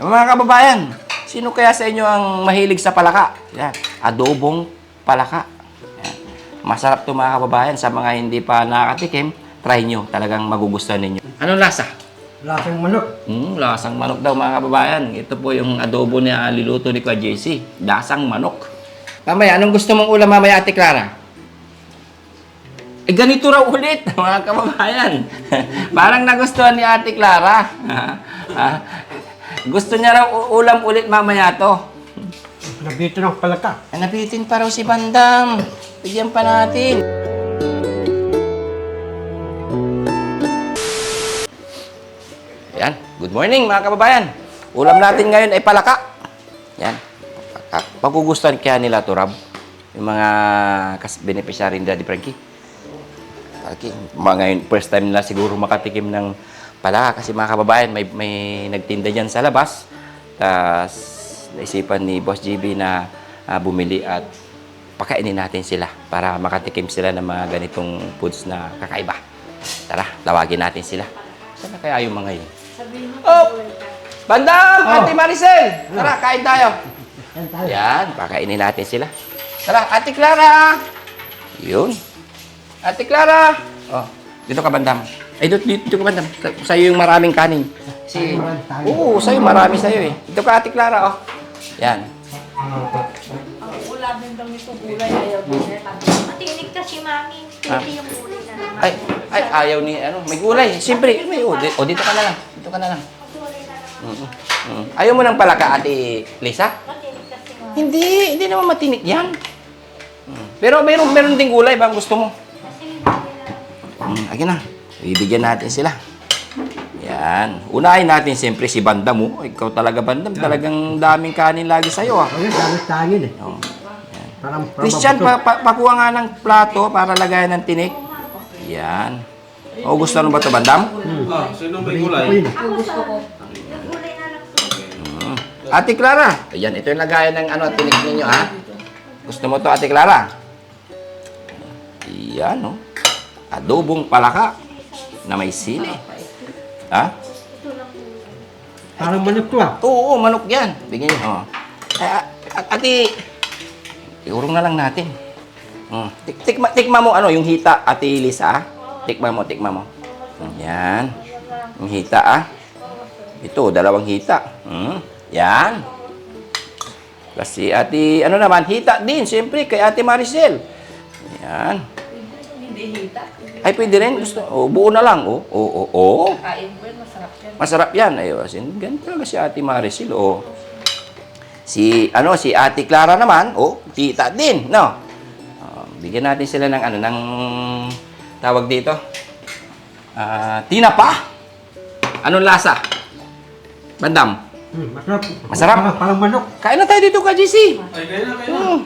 Mga kababayan, sino kaya sa inyo ang mahilig sa palaka? Yan, adobong palaka. Yan. Masarap to mga kababayan. Sa mga hindi pa nakatikim, try nyo. Talagang magugustuhan ninyo. Anong lasa? Lasang manok. Hmm, lasang manok daw mga kababayan. Ito po yung adobo na liluto ni Kwa JC. Lasang manok. Mamaya, anong gusto mong ulam mamaya, Ate Clara? Eh, ganito raw ulit, mga kababayan. Parang nagustuhan ni Ate Clara. Ah, gusto niya raw u- ulam ulit mamaya to. Nabito ng palaka. Napitin pa raw si Bandam. Bigyan pa natin. Yan. Good morning mga kababayan. Ulam natin ngayon ay palaka. Yan. Palaka. Magugustuhan kaya nila to, Rab. Yung mga kas beneficiary ni Daddy Frankie. Frankie, mga ngayon, first time nila siguro makatikim ng palaka kasi mga kababayan, may, may nagtinda dyan sa labas. Tapos, naisipan ni Boss GB na ah, bumili at pakainin natin sila para makatikim sila ng mga ganitong foods na kakaiba. Tara, tawagin natin sila. Saan na kaya yung mga yun? Oh! Bandam! Ate Maricel! Tara, kain tayo. Yan tayo. Yan, pakainin natin sila. Tara, Ate Clara! Yun. Ate Clara! Oh, dito ka, Bandam. Ay, dito, dito, dito ka. Sa- Sa'yo yung maraming kanin. Si... Tayo, tayo. Oo, sa'yo marami sa'yo eh. Dito ka, Ate Clara, oh. Yan. Ang ulamin daw nito gulay ayaw din niya. Matinig kasi mami. Pwede yung ulo na naman. Ay, ay, ayaw ni, ano, may gulay. Siyempre, may, oh, di- oh, dito ka na lang. Dito ka na lang. Mm, mm. Ayaw mo ng palaka, Ate Lisa? Matinig kasi mami. Hindi, hindi naman matinik yan. Mm. Pero meron, meron ding gulay, bang gusto mo? Kasi. Hmm, agin na. Ibigyan natin sila. Yan. Unahin natin siyempre si Bandam mo. Ikaw talaga Bandam. Talagang daming kanin lagi sa'yo ah. Ayun, gamit tangin eh. Oh. Parang, parang Christian, pa, pa, pakuha nga ng plato para lagayan ng tinik. Yan. O, gusto mo ba ito, Bandam? Ah, sino may gulay? Ako gusto ko. Hmm. Ate Clara. Ayan, ito yung lagayan ng ano, tinik ninyo ha. Gusto mo to Ate Clara? Yan, no? Adobong palaka na may sili. Ha? Parang manok to ah. Oo, oo, manok yan. Bigyan niyo. Oh. Ay, a- a- ate, iurong na lang natin. Mm. Tik tikma, tikma mo ano, yung hita, ate Lisa. ah. Tikma mo, tikma mo. Mm, Yan. Yung hita, ah. Ito, dalawang hita. Mm. Yan. Kasi ate, ano naman, hita din, siyempre, kay ate Maricel. Yan. Hindi hita. Ay, pwede rin. Gusto, oh, buo na lang. Oh, oh, oh, oh. Kain mo yun, masarap yan. Masarap yan. Ay, oh, sin, ganito talaga si Ate Maricel, oh. Si, ano, si Ate Clara naman, oh, tita din, no? Oh, bigyan natin sila ng, ano, ng, tawag dito, ah, tinapa. Anong lasa? Bandam. Hmm, masarap. Masarap? Parang, parang manok. Kain na tayo dito ka, GC. Ay, kaya na, kaya na. Hmm.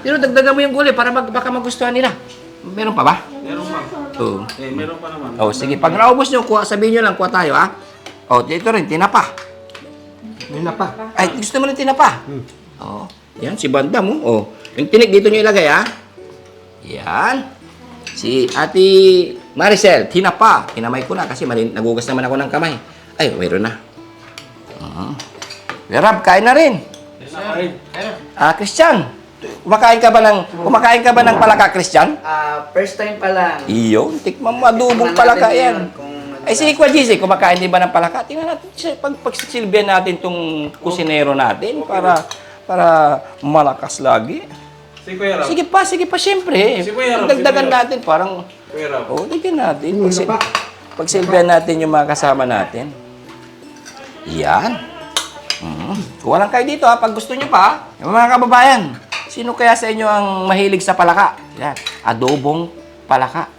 Pero dagdagan mo yung gulay para mag, baka magustuhan nila. Meron pa ba? Meron pa. Oo. Eh, meron pa naman. Oh, sige. Pag naubos nyo, kuha, sabihin nyo lang, kuha tayo, ha? Oh, dito rin, tinapa. May napa. Ay, gusto mo ng tinapa? Hmm. Oo. Yan, si Banda mo. Oh. Yung tinik dito nyo ilagay, ha? Yan. Si Ate Maricel, tinapa. Kinamay ko na kasi mali, nagugas naman ako ng kamay. Ay, meron na. Uh-huh. Rab, kain na rin. Ay, Ah, Christian, kumakain ka ba ng kumakain ka ba ng palaka, Christian? Ah, first time pa lang. Iyon, tikman mo adubong palaka natin yan. yun kung ano Ay, si Kwa GC, kumakain din ba ng palaka? Tingnan natin, siya, pag, pagsisilbihan natin tong kusinero natin para para malakas lagi. si Kuya Rab. Sige pa, sige pa, siyempre. Si Kuya Rob, Dagdagan si Kuya Rob. natin, parang, Kuya Rab. oh, dagdagan natin. Pagsil, pagsilbihan natin yung mga kasama natin. Yan. Mm. Kuha lang kayo dito ha, pag gusto nyo pa. Yung mga kababayan, sino kaya sa inyo ang mahilig sa palaka? Yan. Adobong palaka.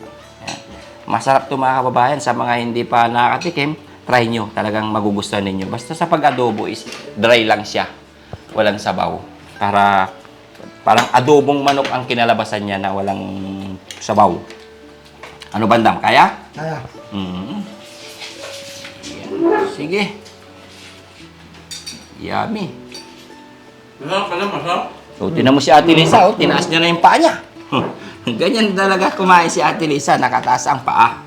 Yan. Masarap to mga kababayan. Sa mga hindi pa nakatikim, try nyo. Talagang magugustuhan ninyo. Basta sa pag-adobo is dry lang siya. Walang sabaw. Para parang adobong manok ang kinalabasan niya na walang sabaw. Ano bandam? Kaya? Kaya. Mm. Yan. Sige. Yummy. Masarap pala, masarap. So, tinan mo si Ate Lisa, oh, tinaas niya na yung paa niya. Ganyan talaga kumain si Ate Lisa, nakataas ang paa.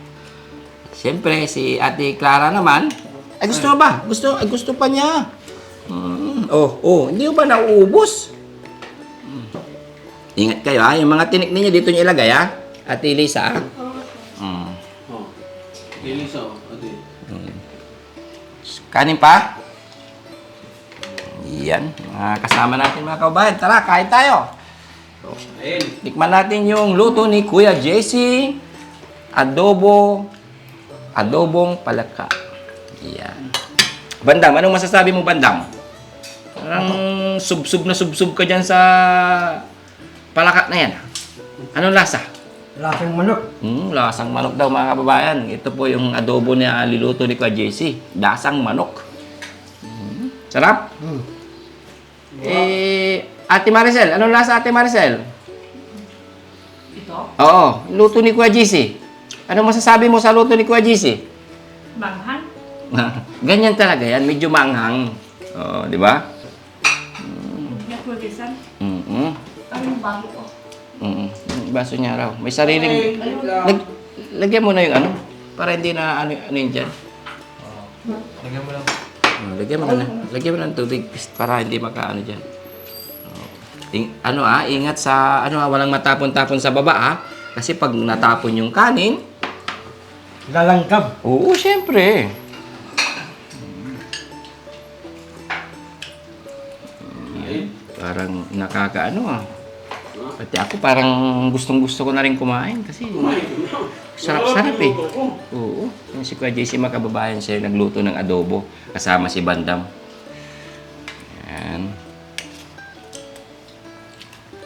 Siyempre, si Ate Clara naman, ay gusto mo ba? Gusto, ay gusto pa niya. Mm, oh, oh, hindi mo ba nauubos? Mm. Ingat kayo ha, yung mga tinik ninyo dito nyo ilagay ha. Ate Lisa ha. Mm. Oh. Ilisa, oh. Ate. Kanin pa? Yan, mga kasama natin mga kababayan. Tara, kain tayo. Ayun. Tikman natin yung luto ni Kuya JC. Adobo. Adobong palaka. Yan. Bandam, anong masasabi mo, Bandam? Parang sub-sub na sub-sub ka dyan sa palaka na yan. Anong lasa? Lasang manok. Hmm, lasang manok daw mga kababayan. Ito po yung adobo na liluto ni Kuya JC. Lasang manok. Hmm, Sarap. Hmm. Eh, Ate Maricel, anong lasa Ate Maricel? Ito, Oo, luto ni Kuya GC. Ano masasabi mo sa luto ni Kuya GC? manghan. Ganyan talaga yan, medyo manghang. Oo, di ba? Mm-mm. Ano yung bago ko? Mm-mm. Yung baso niya raw. May sariling... Lag, lagyan mo na yung ano, para hindi na ano, ano yun dyan. Lagyan mo lang. Oh, lagyan mo na, lagyan mo na ng tubig para hindi makaano dyan. Oh. Ing- ano ah, ingat sa ano ah, walang matapon-tapon sa baba ah. Kasi pag natapon yung kanin, Lalanggam. Oo, syempre. Ayun. Parang nakakaano ah. Pati ako parang gustong gusto ko na rin kumain kasi sarap-sarap eh. Oo. Yung si Kuya JC makababayan siya nagluto ng adobo kasama si Bandam. Yan.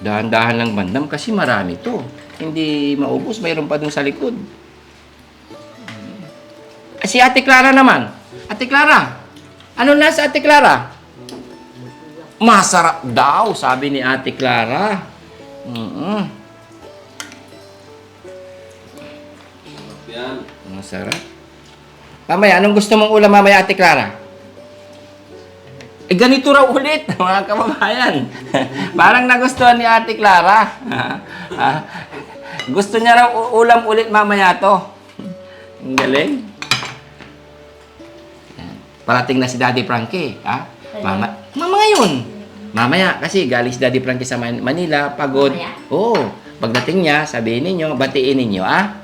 Dahan-dahan lang Bandam kasi marami to. Hindi maubos, mayroon pa dun sa likod. Ah, Si Ate Clara naman. Ate Clara, ano na sa Ate Clara? Masarap daw, sabi ni Ate Clara. Mm Yan. Masarap. Mamaya, anong gusto mong ulam mamaya, Ate Clara? Eh, ganito raw ulit, mga kababayan. Parang nagustuhan ni Ate Clara. Ah, Gusto niya raw ulam ulit mamaya to. Ang galing. Parating na si Daddy Frankie. Ha? Mama, mama ngayon. Mamaya, kasi galing si Daddy Frankie sa Man- Manila, pagod. Mamaya? Oo. Pagdating niya, sabihin ninyo, batiin ninyo, ah.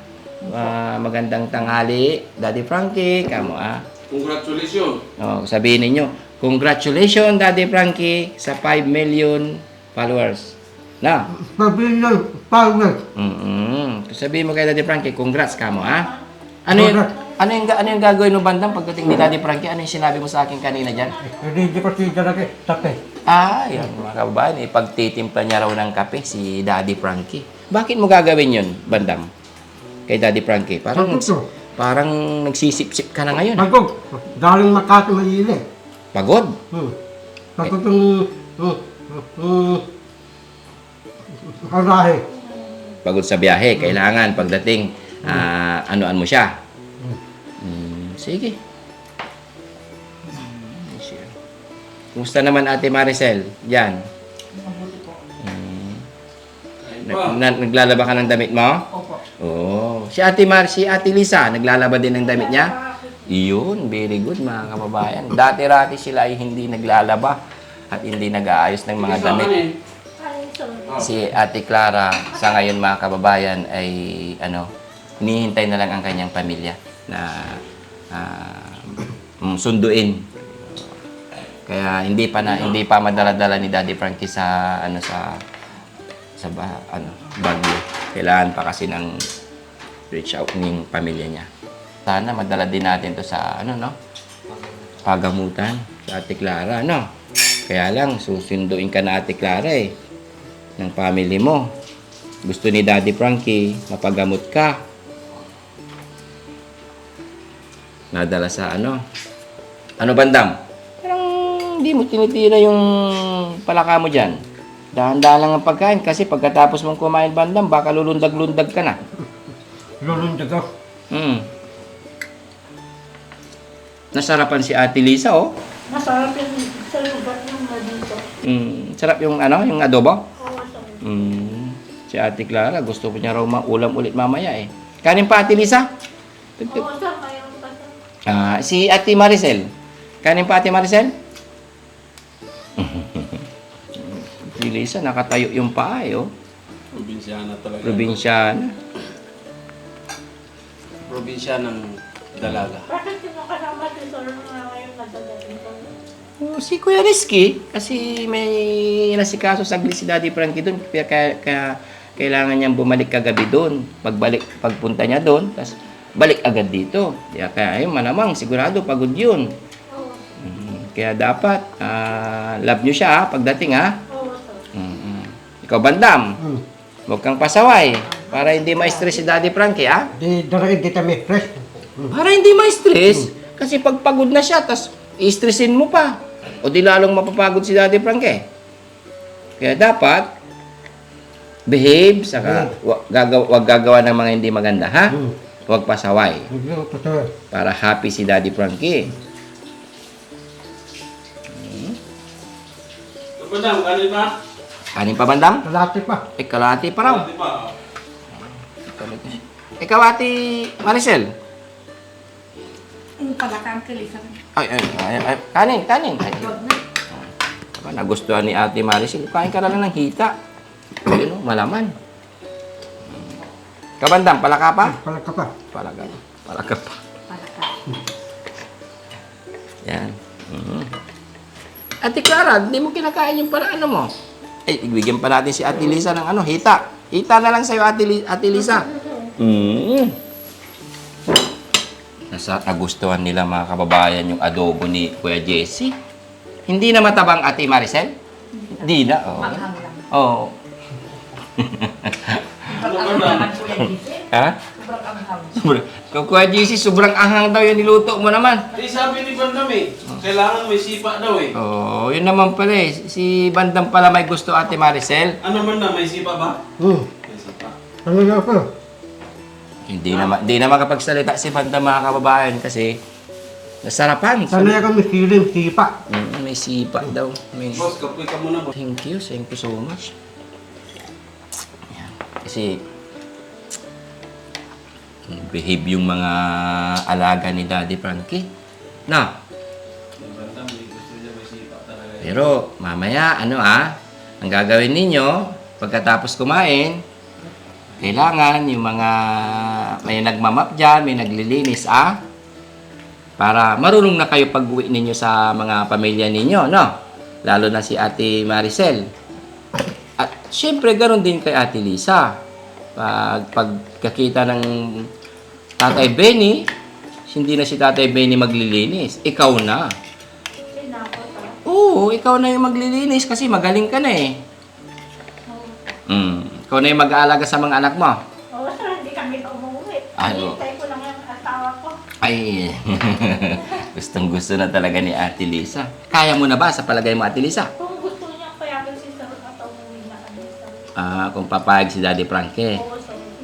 Ah, magandang tanghali, Daddy Frankie, kamo, ah. Congratulations. Oh, sabihin ninyo, congratulations, Daddy Frankie, sa 5 million followers. Na? Ng power. Mm-mm. Sabihin mo kay Daddy Frankie, congrats ka mo, ha? Ano Congrats. Ano yung, ano yung gagawin mo bandang pagdating ni Daddy Frankie? Ano yung sinabi mo sa akin kanina dyan? Hindi ko siya lagi. Tape. Ah, yun mga kababayan, ipagtitimpla niya raw ng kape si Daddy Frankie. Bakit mo gagawin yun, bandam? Kay Daddy Frankie? Parang, Pagod. parang nagsisip-sip ka na ngayon. ah. Pagod. Galing Makati, Manila. Pagod? Hmm. Pagod yung... Hmm. Hmm. Karahe. Pagod sa biyahe. Kailangan pagdating, ah, anoan mo siya. Sige. Kumusta naman Ate Maricel? Yan. Mabuti po. Mm. Na, naglalaba ka ng damit mo? Opo. Oo. Si Ate Mar, si Ate Lisa, naglalaba din ng damit niya? Iyon, very good mga kababayan. Dati-rati sila ay hindi naglalaba at hindi nag-aayos ng mga damit. eh. Oh. Si Ate Clara, sa ngayon mga kababayan, ay ano, hinihintay na lang ang kanyang pamilya na mm, sunduin. Kaya hindi pa na hindi pa madala-dala ni Daddy Frankie sa ano sa sa ba, ano, Baguio. Kailangan pa kasi ng reach out ng pamilya niya. Sana madala din natin to sa ano no? Pagamutan sa Ate Clara, no? Kaya lang susunduin ka na Ate Clara eh ng family mo. Gusto ni Daddy Frankie, mapagamot ka. Nadala sa ano? Ano bandam? Parang hindi mo tinitira yung palaka mo dyan. Dahan-dahan lang ang pagkain kasi pagkatapos mong kumain bandam, baka lulundag-lundag ka na. Lulundag ako. Hmm. Nasarapan si Ate Lisa, oh. Masarap yung sa lugar ng dito. Mm, sarap yung ano, yung adobo. Oo, sa Mm, si Ate Clara, gusto ko niya raw maulam ulit mamaya eh. Kanin pa Ate Lisa? Oo, sa Ah, si Ate Maricel. Kanin pa Ate Maricel? Si Lisa, nakatayo yung paa eh, oh. Probinsyana talaga. Probinsyana. Probinsyanang dalaga. Bakit sino kasama si Sir na ngayon ko? Oh, si Kuya Rizky, kasi may nasikaso saglit si Daddy Frankie doon. Kaya, kaya, kaya kailangan niyang bumalik kagabi doon. Pagbalik, pagpunta niya doon, tapos balik agad dito. Kaya, kaya ayun, malamang, sigurado, pagod yun. Mhm. Kaya dapat, ah, love niyo siya ha, pagdating ha. Sir. Mhm. Ikaw, Bandam, Hmm. huwag kang pasaway. Para hindi ma-stress si Daddy Frankie ha. Di darating di kami fresh. Para hindi ma-stress. Kasi pag pagod na siya, tas i-stressin mo pa. O di lalong mapapagod si Daddy Frankie. Kaya dapat, behave, saka wag gagawa, wag gagawa ng mga hindi maganda, ha? Hmm. Huwag pasaway. Totoo. Para happy si Daddy Frankie. Madam, kanin pa? Kanin pa, Bandam? Kalati pa. Eh, kalahati pa raw. Di ba? Ikaw, Ate Maricel. Ang palakang kilisan. Ay, ay, ay, ay, kanin, kanin. Ay, Huwag nagustuhan ni Ate Maricel. Kain ka na lang ng hita. Ayun, oh, malaman. Kabandam, palaka pa? Pala ka pa. Palaka. Palaka pa. Palakang. Yan. Mhm. Ate Clara, hindi mo kinakain yung para ano mo. Eh, ibigyan pa natin si Ate Lisa ng ano, hita. Hita na lang sa'yo, Ate, Li- Ate Lisa. Mm. Nasa nagustuhan nila mga kababayan yung adobo ni Kuya Jesse. Hindi na matabang Ate Maricel? Hindi na, oo. Lang. Oo. Ano yan. Ha? Sobrang anghang. Sobrang, Kung Kuya Jesse, sobrang anghang daw yung niluto mo naman. Eh, sabi ni Bandam eh, kailangan may sipa daw eh. Oo, yun naman pala eh. Si Bandam pala may gusto Ate Maricel. Ano man na, may sipa ba? Hmm. May sipa. Ano nga pa? Hindi na, ma- hindi na makapagsalita si Bandam mga kababayan kasi nasarapan. Sanay ako may silim, sipa. Mm, may sipa daw. May... Boss, kapoy ka muna. Thank you, thank you so much. Kasi behave yung mga alaga ni Daddy Frankie. Na, pero mamaya, ano ah, ang gagawin ninyo, pagkatapos kumain, kailangan yung mga may nagmamap dyan, may naglilinis ah, para marunong na kayo pag-uwi ninyo sa mga pamilya ninyo, no? Lalo na si Ate Maricel. At syempre, ganoon din kay Ate Lisa. Pag pagkakita ng Tatay Benny, hindi na si Tatay Benny maglilinis. Ikaw na. Oo, ikaw na yung maglilinis kasi magaling ka na eh. Mm. Ikaw na yung mag-aalaga sa mga anak mo. Oo, hindi kami na umuwi. Ay, oo. Hintay ko lang yung asawa ko. Ay, gustong gusto na talaga ni Ate Lisa. Kaya mo na ba sa palagay mo, Ate Lisa? Kung Ah, kung papayag si Daddy Frankie. Oo.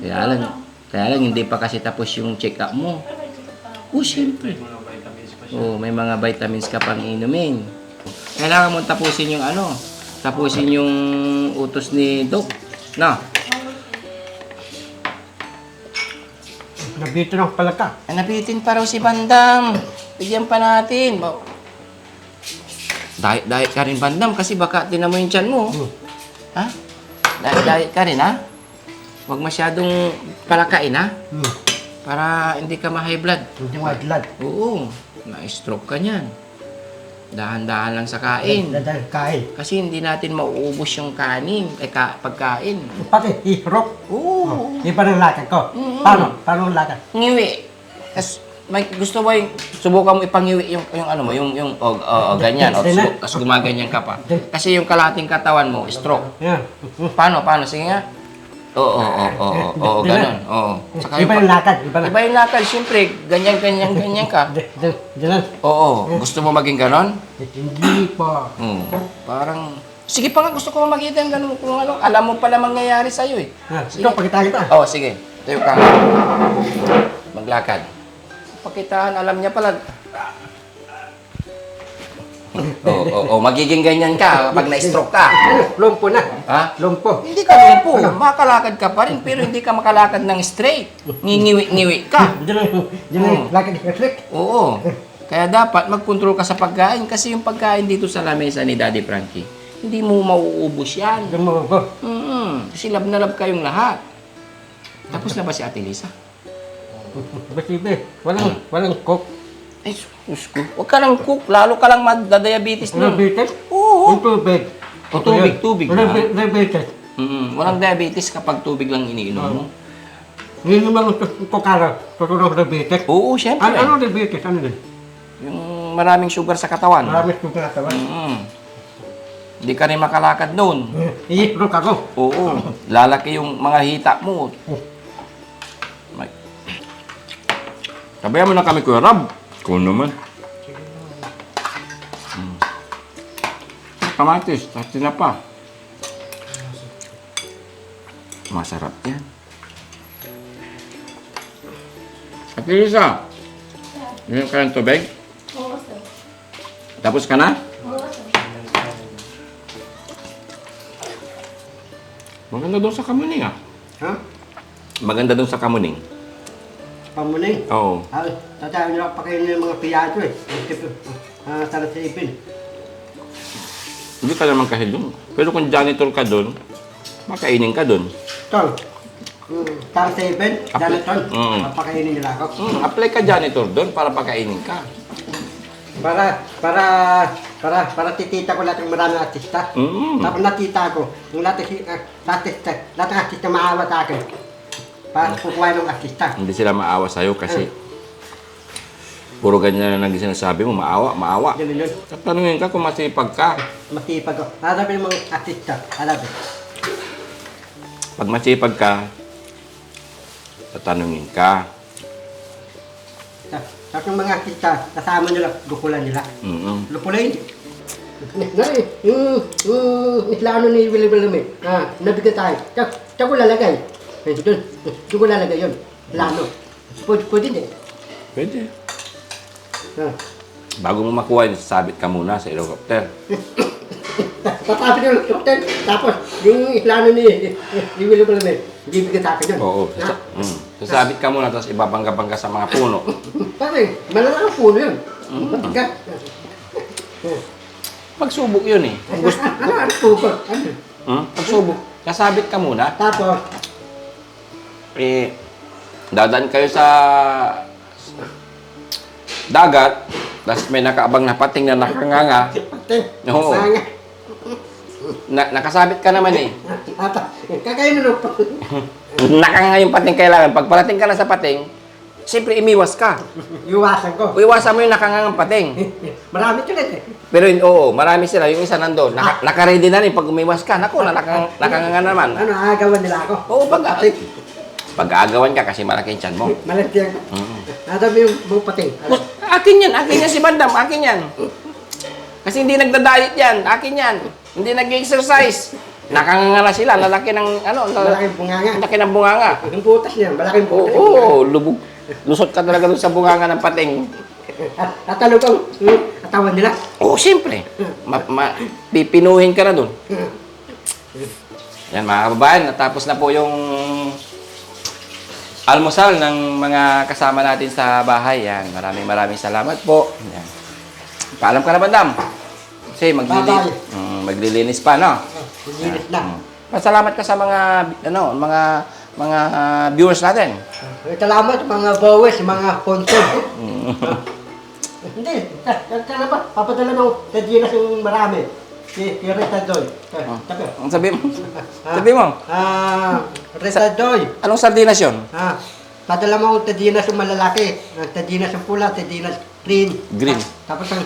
Kaya lang, kaya lang hindi pa kasi tapos yung check-up mo. Pa. Oh, syempre. May mga vitamins pa siya. Oh, may mga vitamins ka pang inumin. Kailangan mo tapusin yung ano, tapusin yung utos ni Doc. No? Nabito ng palaka. Ay, napitin pa raw si Bandam. Bigyan pa natin. Ba- Diet, diet ka rin, Bandam, kasi baka tinan mo yung tiyan mo. Hmm. Ha? Diet ka rin, ha? Huwag masyadong palakain, ha? Hmm. Para hindi ka ma-high blood. Hindi mo adlad. Oo, na-stroke ka niyan. Dahan-dahan lang sa kain. Dadal kain. Kasi hindi natin mauubos yung kanin, eh, ka, pagkain. Pati hirok. Oo. Di pa ng lakad ko. Mm. Paano? Paano lakad? Ngiwi. Tapos, may gusto mo yung, subukan mo ipangiwi yung, yung ano mo, yung, yung, o, o, o, ganyan, o, Ganyan. su- tapos gumaganyan ka pa. Kasi yung kalating katawan mo, stroke. Yan. Paano, paano? Sige nga. Oo, oo, oo, oo, oo, ganun. Oo. Saka Di pa yung, lakad. Di pa na. iba yung lakad, siyempre, ganyan, ganyan, ganyan ka. Lang. Oo, gusto mo maging ganon? Hindi pa. Hmm. Parang, sige pa nga, gusto ko makita yung ganun. Kung ano, alam mo pala mangyayari sa'yo eh. Ha, Ito, pakita kita. Oo, sige. Tayo ka. Maglakad. Pakitaan, alam niya pala. Oo, oo, oo, magiging ganyan ka pag na-stroke ka. Lumpo na. Ha? Lumpo. Hindi ka lumpo. Makalakad ka pa rin, pero hindi ka makalakad ng straight. Ngingiwi-ngiwi ka. Di lang. Di lang. Lakad ka slick. Oo. Kaya dapat mag-control ka sa pagkain kasi yung pagkain dito sa lamesa ni Daddy Frankie, hindi mo mauubos yan. Ito mo. Mm Kasi lab na lab kayong lahat. Tapos na ba si Ate Lisa? Basibe. Walang, walang cook. Ay, sus ko. Huwag ka lang cook. Lalo ka lang madadiabetes nun. Diabetes? Oo. Yung tubig. O, tubig, tubig na. Diabetes. Mm Walang diabetes kapag tubig lang iniinom mo. Hindi naman ito kukara. Tutulong sa diabetes. Oo, syempre. Ano, ano diabetes? Ano din? Yung maraming sugar sa katawan. Marami kong katawan. Mm Hindi ka rin makalakad noon. Iitrok ako. Oo. Lalaki yung mga hita mo. Sabayan mo na kami, Kuya Rab. Cool naman. Mm. Kamatis, tapos na pa. Masarap yan. Ate Lisa, yun ka ng tubig? Oo, sir. Tapos ka na? Oo, sir. Maganda doon sa kamuning ah. Ha? Maganda doon sa kamuning. Pamuning. Oo. Ah, tatayo nila pakainin ng mga piyato eh. Ah, tara sa ipin. Hindi ka naman kasi doon. Pero kung janitor ka doon, makainin ka doon. Tol. Mm, tara sa ipin. Janiton. Mm. Papakainin nila ako. Hmm, apply ka janitor doon para pakainin ka. Para, para, para, para titita ko lahat ng maraming artista. Mm. Tapos nakita ko, yung lahat ng uh, artista, lahat ng artista maawa sa akin. Para kukuha ng artista. Hindi sila maawa sa'yo kasi puro ganyan na nang sinasabi mo, maawa, maawa. Ganun yun. Tatanungin ka kung masipag ka. Masipag ko. Harap yung mga artista. Harap eh. Pag masipag ka, tatanungin ka. Ta- Tapos yung mga artista, kasama nila, gukulan nila. Mm Lupulay. Nay, yung, yung islano ni Willie Willie, ah, nabigyan tayo. Tsaka ko lalagay. Eh, doon, doon ko lalagay yun. Lano. Pwede, pwede din. Pwede. Ah. Bago mo makuha yun, sabit ka muna sa helicopter. Tatapin yung doktor, tapos yung islano ni, ni Willie Willie, bibigyan sa akin yun. Oo. Ah, Sa, mm. Sasabit ka muna, tapos ibabangga-bangga sa mga puno. Pare, malalaking puno yun. Matigas. Pagsubok yun eh. Ano, ano, ano? Ano? Hmm? Pagsubok. Kasabit ka muna. Tapos, eh, dadaan kayo sa dagat, tapos may nakaabang na pating na nakanganga, Oo. na, nakasabit ka naman eh. ata, kakainin ng Nakanganga yung pating kailangan. Pag parating ka na sa pating, siyempre imiwas ka. Iwasan ko. Iwasan mo yung nakangangang pating. Marami tulit eh. Pero yun, oo, marami sila. Yung isa nandun. Naka, nakaready na rin pag umiwas ka. Naku, na, nakang, nakanganga naman. Ano, agawan nila ako. Oo, pag, pag-aagawan ka kasi malaki yung tiyan mo. Malaki ako. Mm. Nadami yung buong? Akin yan, akin yan si Bandam, akin yan. Kasi hindi nagda-diet yan, akin yan. Hindi nag-exercise. Nakanganga na sila, lalaki ng ano, lalaki, Malaking bunganga. laki ng bunganga. Yung butas niya, malaking Oo, butas. oo, lubog. Lusot ka talaga sa bunganga ng pating. At tatalo ko, yung katawan nila. Oo, siyempre. Ma, ma, pipinuhin ka na doon. Yan mga kababayan, natapos na po yung almusal ng mga kasama natin sa bahay. Yan, maraming maraming salamat po. Yan. Paalam ka na, Bandam. Kasi maglili Bye-bye. mm, maglilinis pa, no? Linis na. Mm. Pasalamat ka sa mga, ano, mga, mga ah, viewers natin. Eh, Salamat mga bawes, mga sponsor. Hindi, sana ba? Papadala mo sa Ginas yung marami. Si, si Rita Joy. Eh, Tabi. Ang sabi mo? sabi mo? Ah, Rita Joy. Anong sardinas yun? Ah, padala mo sa Ginas yung malalaki. Sa Ginas yung pula, sa Ginas green. Green. Ah, tapos ang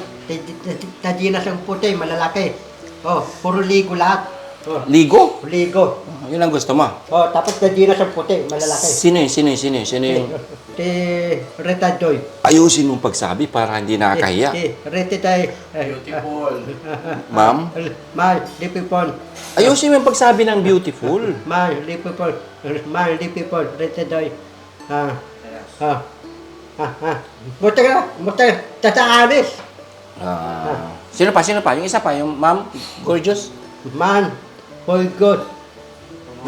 sa Ginas yung puti, malalaki. Oh, puro ligo lahat. Oh, Ligo? ligo. Yun ang gusto mo. Oh, tapos sa Ginas yung puti, malalaki. Sino yun? Sino yun? Sino yun? Sino yun? Si Rita Joy. Ayusin mong pagsabi para hindi nakakahiya. Si Rita Joy. Beautiful. Ma'am? My Lipipon. Ayusin mo yung pagsabi ng beautiful. My Lipipon. My Lipipon. Rita Joy. Ah. Ah. Ah. Ah. Buta ka. Buta. Tataalis. Ah. sino pa? Sino pa? Yung isa pa, yung ma'am, gorgeous. Man. For good.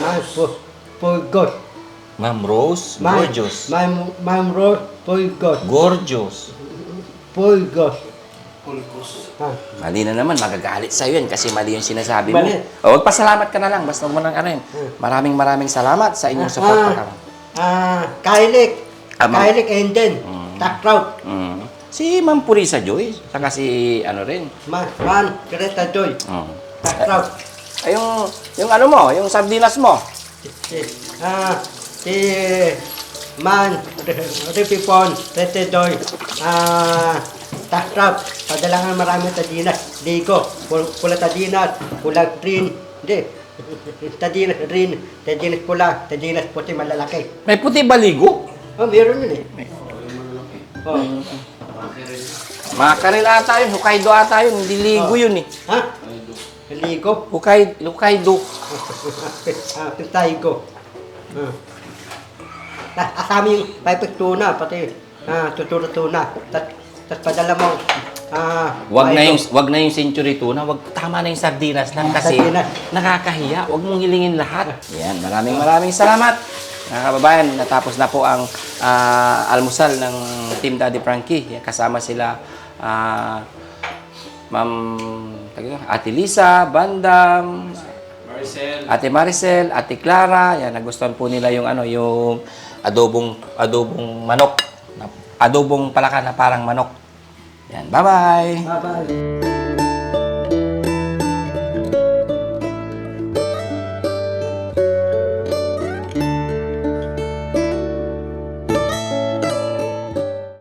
Man. For, for good. Ma'am Rose, Man. gorgeous. Man. Man. Rose. For good. Gorgeous. Pulgos. Pulpos. Ha? Mali na naman, magagalit sa'yo yan kasi mali yung sinasabi mo. O, magpasalamat ka na lang. Basta mo nang ano yun. Maraming maraming salamat sa inyong support. Ah, ah, Kailik. Ah, ma'am. Kailik Enden. Takraut. Mm. Si Ma'am Purisa Joy, saka si ano rin. Man, man, Greta Joy. Mm. Takraut. Ay, yung, yung ano mo, yung sardinas mo. Ah, si Man, Ripipon, Greta Joy. Ah, Takraut. Padalangan marami tadinas. Ligo. Pul- Pula tadinas. Pula green. Hindi. Tadinas green. Tadinas pula. Tadinas puti malalaki. May puti baligo. Oh, meron yun eh. Oh. Mga karil ata yun, Hokkaido ata yun, hindi ligo yun eh. Ha? Ligo. Hokkaido. ah, pintay ko. Ah. Asami yung pipit tuna, pati ah, tuturo tuna. Tapos tas padala mo. Ah, Wag na ito. yung wag na yung century tuna, wag tama na yung sardinas lang kasi Sardinas. nakakahiya. Wag mong hilingin lahat. Yan, maraming maraming salamat. Mga kababayan, natapos na po ang ah, almusal ng Team Daddy Frankie. Kasama sila ah, Ma'am Ate Lisa, Bandam, Marcel. Ate Maricel, Ate Clara, yan nagustuhan po nila yung ano, yung adobong adobong manok. Adobong palaka na parang manok. Yan, bye-bye. Bye-bye.